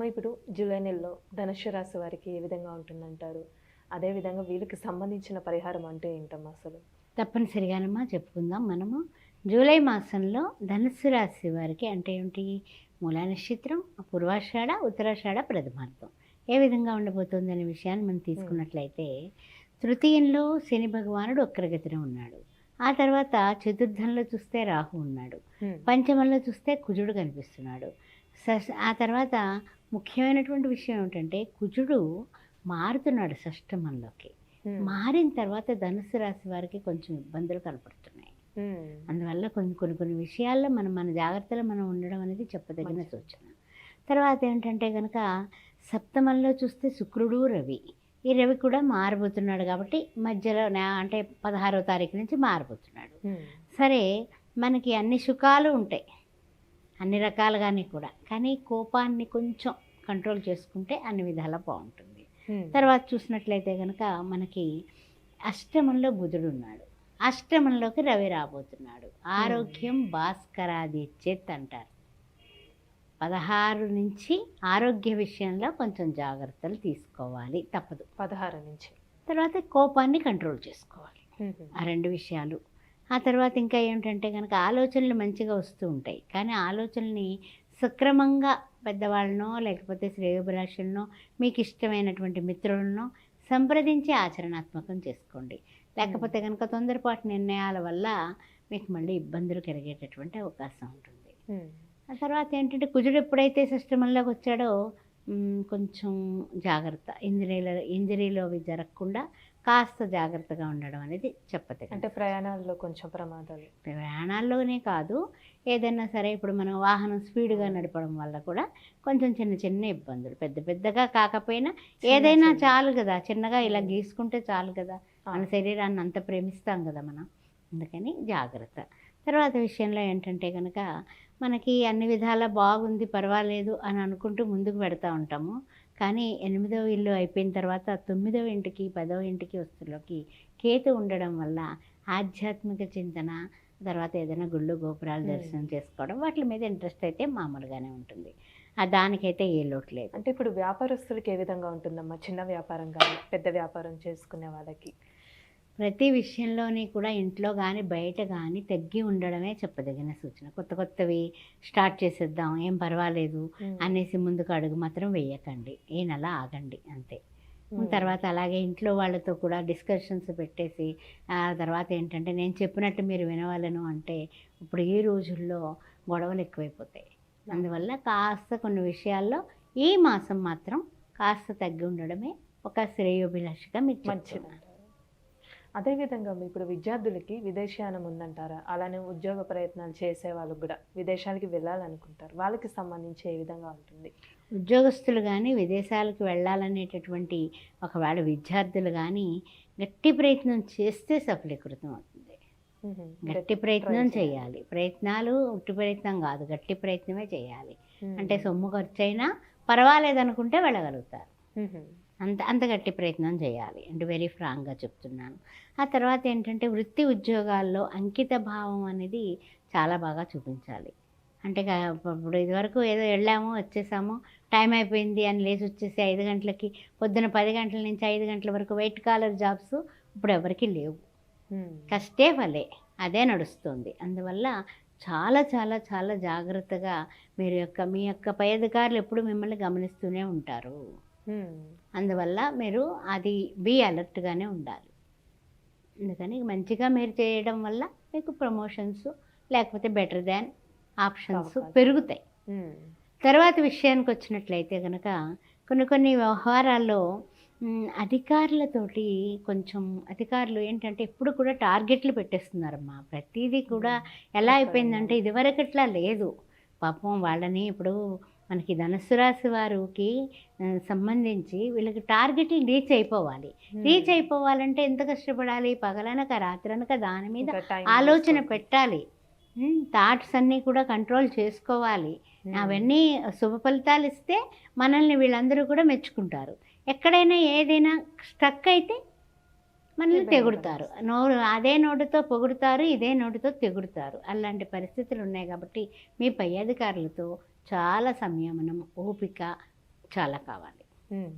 ఇప్పుడు జూలై నెలలో ధనుషు రాశి వారికి ఏ విధంగా ఉంటుందంటారు? అదేవిధంగా వీళ్ళకి సంబంధించిన పరిహారం అంటే ఏంటమ్మా అసలు? తప్పనిసరిగానమ్మా చెప్పుకుందాం మనము. జూలై మాసంలో ధనుస్సు రాశి వారికి అంటే ఏమిటి? మూలా నక్షత్రం పూర్వాషాఢ ఉత్తరాషాఢ ప్రథమార్థం. ఏ విధంగా ఉండబోతుంది అనే విషయాన్ని మనం తీసుకున్నట్లయితే తృతీయంలో శని భగవానుడు ఒక్కరగతిన ఉన్నాడు. ఆ తర్వాత చతుర్థంలో చూస్తే రాహు ఉన్నాడు. పంచమంలో చూస్తే కుజుడు కనిపిస్తున్నాడు. స- ఆ తర్వాత ముఖ్యమైనటువంటి విషయం ఏమిటంటే కుజుడు మారుతున్నాడు షష్టమంలోకి. మారిన తర్వాత ధనుసు రాశి వారికి కొంచెం ఇబ్బందులు కనపడుతున్నాయి. అందువల్ల కొన్ని కొన్ని కొన్ని విషయాల్లో మనం మన జాగ్రత్తలో మనం ఉండడం అనేది చెప్పదగిన. సూచన. తర్వాత ఏంటంటే కనుక సప్తమంలో చూస్తే శుక్రుడు రవి. ఈ రవి కూడా మారబోతున్నాడు కాబట్టి మధ్యలో అంటే పదహారో తారీఖు నుంచి మారబోతున్నాడు. సరే మనకి అన్ని సుఖాలు ఉంటాయి. అన్ని రకాలుగానే కూడా. కానీ కోపాన్ని కొంచెం కంట్రోల్ చేసుకుంటే అన్ని విధాలా బాగుంటుంది. తర్వాత చూసినట్లయితే కనుక మనకి అష్టమంలో బుధుడు ఉన్నాడు. అష్టమంలోకి రవి రాబోతున్నాడు. ఆరోగ్యం భాస్కరాది చేత్ అంటారు. పదహారు నుంచి ఆరోగ్య విషయంలో కొంచెం జాగ్రత్తలు తీసుకోవాలి. తప్పదు. పదహారు నుంచి. తర్వాత కోపాన్ని కంట్రోల్ చేసుకోవాలి. ఆ రెండు విషయాలు ఆ తర్వాత ఇంకా ఏమిటంటే కనుక ఆలోచనలు మంచిగా వస్తూ ఉంటాయి. కానీ ఆలోచనల్ని సక్రమంగా పెద్దవాళ్ళనో లేకపోతే శ్రేయోభిలాషులనో మీకు ఇష్టమైనటువంటి మిత్రులనో సంప్రదించి ఆచరణాత్మకం చేసుకోండి. లేకపోతే కనుక తొందరపాటు నిర్ణయాల వల్ల మీకు మళ్ళీ ఇబ్బందులు కలిగేటటువంటి అవకాశం ఉంటుంది. ఆ తర్వాత ఏంటంటే కుజుడు ఎప్పుడైతే సిస్టంలోకి వచ్చాడో కొంచెం జాగ్రత్త. ఇంజరీలో ఇంజరీలో అవి జరగకుండా కాస్త జాగ్రత్తగా ఉండడం అనేది చెప్పతగ్గ అంటే ప్రయాణాల్లో కొంచెం ప్రమాదాలు. ప్రయాణాల్లోనే కాదు ఏదైనా సరే ఇప్పుడు మనం వాహనం స్పీడ్గా నడపడం వల్ల కూడా కొంచెం చిన్న చిన్న ఇబ్బందులు. పెద్ద పెద్దగా కాకపోయినా ఏదైనా. చాలు కదా చిన్నగా ఇలా గీసుకుంటే చాలు కదా. మన శరీరాన్ని అంత ప్రేమిస్తాం కదా మనం. అందుకని జాగ్రత్త. తర్వాత విషయంలో ఏంటంటే కనుక మనకి అన్ని విధాలా బాగుంది పర్వాలేదు అని అనుకుంటూ ముందుకు పెడతా ఉంటాము. కానీ ఎనిమిదవ ఇల్లు అయిపోయిన తర్వాత తొమ్మిదవ ఇంటికి పదవ ఇంటికి వస్తులోకి కేతు ఉండడం వల్ల ఆధ్యాత్మిక చింతన తర్వాత ఏదైనా గుళ్ళు గోపురాలు. దర్శనం చేసుకోవడం వాటి మీద ఇంట్రెస్ట్ అయితే మామూలుగానే ఉంటుంది. ఆ దానికైతే ఏ లోటు లేదు. అంటే ఇప్పుడు వ్యాపారస్తులకి ఏ విధంగా ఉంటుందమ్మా? చిన్న వ్యాపారం కానీ పెద్ద వ్యాపారం చేసుకునే వాళ్ళకి? ప్రతి విషయంలోని కూడా ఇంట్లో కానీ బయట కానీ తగ్గి ఉండడమే చెప్పదగిన సూచన. కొత్త కొత్తవి స్టార్ట్ చేసేద్దాం ఏం పర్వాలేదు అనేసి ముందుకు అడుగు మాత్రం వేయకండి. ఏ నెల ఆగండి అంతే. తర్వాత అలాగే ఇంట్లో వాళ్ళతో కూడా డిస్కషన్స్ పెట్టేసి ఆ తర్వాత ఏంటంటే నేను చెప్పినట్టు మీరు వినవాలను అంటే ఇప్పుడు ఈ రోజుల్లో గొడవలు ఎక్కువైపోతాయి. అందువల్ల కాస్త కొన్ని విషయాల్లో ఈ మాసం మాత్రం కాస్త తగ్గి ఉండడమే ఒక శ్రేయోభిలాషగా మీకు మంచిది. అదేవిధంగా ఇప్పుడు విద్యార్థులకి విదేశీయానం ఉందంటారా? అలానే ఉద్యోగ ప్రయత్నాలు చేసే వాళ్ళకి కూడా విదేశాలకి వెళ్ళాలనుకుంటారు. వాళ్ళకి సంబంధించి ఏ విధంగా ఉంటుంది? ఉద్యోగస్తులు కానీ విదేశాలకు వెళ్ళాలనేటటువంటి ఒకవేళ విద్యార్థులు కానీ గట్టి ప్రయత్నం చేస్తే సఫలీకృతం అవుతుంది. గట్టి ప్రయత్నం చేయాలి. ప్రయత్నాలు ఉట్టి ప్రయత్నం కాదు. గట్టి ప్రయత్నమే చేయాలి. అంటే సొమ్ము ఖర్చు అయినా పర్వాలేదు అనుకుంటే వెళ్ళగలుగుతారు. అంత అంత గట్టి ప్రయత్నం చేయాలి అంటే వెరీ ఫ్రాంక్గా చెప్తున్నాను ఆ తర్వాత ఏంటంటే వృత్తి ఉద్యోగాల్లో అంకిత భావం అనేది చాలా బాగా చూపించాలి అంటే ఇప్పుడు ఇదివరకు ఏదో వెళ్ళాము వచ్చేసాము టైం అయిపోయింది అని లేచి వచ్చేసి ఐదు గంటలకి పొద్దున పది గంటల నుంచి ఐదు గంటల వరకు వైట్ కాలర్ జాబ్స్ ఇప్పుడు ఎవరికి లేవు. కష్టే ఫలే అదే నడుస్తుంది అందువల్ల చాలా చాలా చాలా జాగ్రత్తగా మీరు యొక్క మీ యొక్క పై అధికారులు ఎప్పుడు మిమ్మల్ని గమనిస్తూనే ఉంటారు. అందువల్ల మీరు అది బీ అలర్ట్గానే ఉండాలి. అందుకని మంచిగా మీరు చేయడం వల్ల మీకు ప్రమోషన్స్ లేకపోతే బెటర్ దాన్ ఆప్షన్స్. పెరుగుతాయి. తర్వాత విషయానికి వచ్చినట్లయితే కనుక కొన్ని కొన్ని వ్యవహారాల్లో అధికారులతోటి కొంచెం అధికారులు ఏంటంటే ఎప్పుడు కూడా టార్గెట్లు పెట్టేస్తున్నారమ్మా. ప్రతిదీ కూడా ఎలా అయిపోయిందంటే ఇదివరకట్లా లేదు. పాపం వాళ్ళని ఇప్పుడు మనకి ధనుస్సు రాశి వారికి సంబంధించి వీళ్ళకి టార్గెట్ రీచ్ అయిపోవాలి. రీచ్ అయిపోవాలంటే ఎంత కష్టపడాలి? పగలనక రాత్రనక దాని మీద ఆలోచన. పెట్టాలి. థాట్స్ అన్నీ కూడా కంట్రోల్ చేసుకోవాలి. అవన్నీ శుభ ఫలితాలు ఇస్తే మనల్ని వీళ్ళందరూ కూడా మెచ్చుకుంటారు. ఎక్కడైనా ఏదైనా స్టక్ అయితే మనల్ని తెగుడుతారు. నోరు అదే నోటితో పొగుడుతారు ఇదే నోటితో తెగుడుతారు. అలాంటి పరిస్థితులు ఉన్నాయి కాబట్టి మీ పై అధికారులతో చాలా సంయమనం ఓపిక చాలా కావాలి. ఉమ్.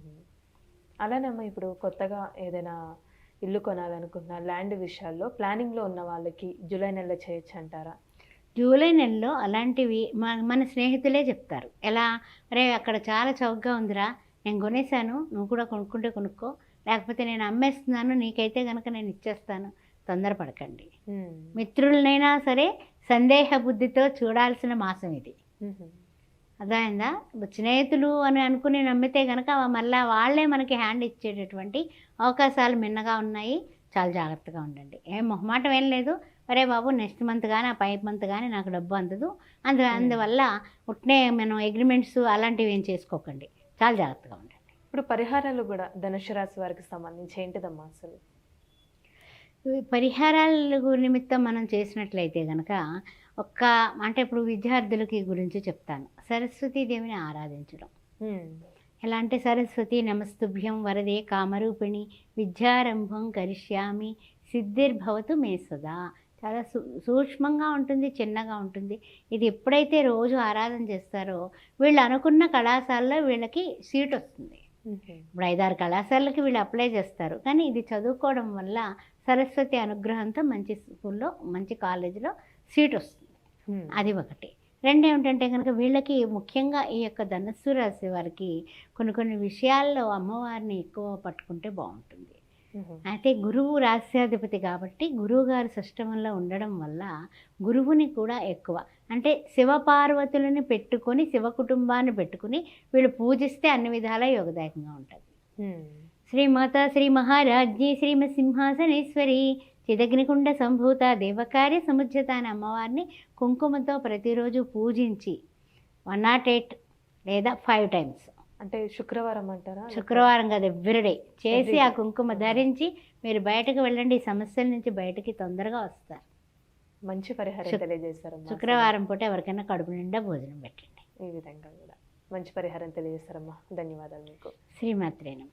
అలానే అమ్మ ఇప్పుడు కొత్తగా ఏదైనా ఇల్లు కొనాలనుకున్న ల్యాండ్ విషయాల్లో ప్లానింగ్లో ఉన్న వాళ్ళకి జూలై నెలలో చేయొచ్చు అంటారా? జూలై నెలలో అలాంటివి మన స్నేహితులే చెప్తారు. ఎలా? అరే అక్కడ చాలా చౌకగా ఉందిరా. నేను కొనేసాను నువ్వు కూడా కొనుక్కుంటే కొనుక్కో. లేకపోతే నేను అమ్మేస్తున్నాను నీకైతే కనుక నేను ఇచ్చేస్తాను. తొందరపడకండి. మిత్రులనైనా సరే సందేహ బుద్ధితో చూడాల్సిన మాసం ఇది. అర్థమైందా? స్నేహితులు అని అనుకుని నమ్మితే కనుక మళ్ళీ వాళ్ళే మనకి హ్యాండ్ ఇచ్చేటటువంటి అవకాశాలు మిన్నగా ఉన్నాయి. చాలా జాగ్రత్తగా ఉండండి. ఏం మొహమాటం ఏం లేదు. అరే బాబు నెక్స్ట్ మంత్ కానీ ఆ పై మంత్ కానీ నాకు డబ్బు అందదు. అందు అందువల్ల ఉట్నే మనం అగ్రిమెంట్స్ అలాంటివి ఏం చేసుకోకండి. చాలా జాగ్రత్తగా ఉండండి. ఇప్పుడు పరిహారాలు కూడా ధనుసు రాశి వారికి సంబంధించి ఏంటిదమ్మా అసలు? పరిహారాల నిమిత్తం మనం చేసినట్లయితే కనుక ఒక్క అంటే ఇప్పుడు విద్యార్థులకి గురించి చెప్తాను సరస్వతీదేవిని ఆరాధించడం. ఎలా అంటే సరస్వతి నమస్తుభ్యం వరదే కామరూపిణి విద్యారంభం కరిష్యామి సిద్ధిర్భవతు మే సదా చాలా సూ సూక్ష్మంగా ఉంటుంది చిన్నగా ఉంటుంది ఇది ఎప్పుడైతే రోజు ఆరాధన చేస్తారో వీళ్ళు అనుకున్న కళాశాలలో వీళ్ళకి సీట్ వస్తుంది. ఇప్పుడు ఐదారు కళాశాలకి వీళ్ళు అప్లై చేస్తారు కానీ ఇది చదువుకోవడం వల్ల సరస్వతి అనుగ్రహంతో మంచి స్కూల్లో మంచి కాలేజీలో సీట్ వస్తుంది. అది ఒకటి. రెండు ఏమిటంటే కనుక వీళ్ళకి ముఖ్యంగా ఈ యొక్క ధనస్సు రాశి వారికి కొన్ని కొన్ని విషయాల్లో అమ్మవారిని ఎక్కువ పట్టుకుంటే బాగుంటుంది. అయితే గురువు రాస్యాధిపతి కాబట్టి గురువు గారు సష్టమంలో ఉండడం వల్ల గురువుని కూడా ఎక్కువ. అంటే శివపార్వతులని పెట్టుకొని శివ కుటుంబాన్ని పెట్టుకుని వీళ్ళు పూజిస్తే అన్ని విధాలా యోగదాయకంగా ఉంటుంది. శ్రీమాత శ్రీ మహారాజ్ఞి శ్రీమ సింహాసనేశ్వరి చిదగ్నికుండ సంభూత దేవకార్య సముజ్జత అనే అమ్మవారిని కుంకుమతో ప్రతిరోజు పూజించి వన్ నాట్ ఎయిట్ లేదా ఫైవ్ టైమ్స్ అంటే శుక్రవారం అంటారా? శుక్రవారం కదా ఎవ్రీడే చేసి ఆ. కుంకుమ ధరించి మీరు బయటకు వెళ్ళండి ఈ సమస్యల నుంచి బయటకి తొందరగా వస్తారు. మంచి పరిహారం తెలియజేస్తారమ్మా శుక్రవారం పూట ఎవరికైనా కడుపు నిండా భోజనం పెట్టండి. ఈ విధంగా కూడా. మంచి పరిహారం తెలియజేస్తారమ్మా ధన్యవాదాలు మీకు. శ్రీమాత్రేనమ్మ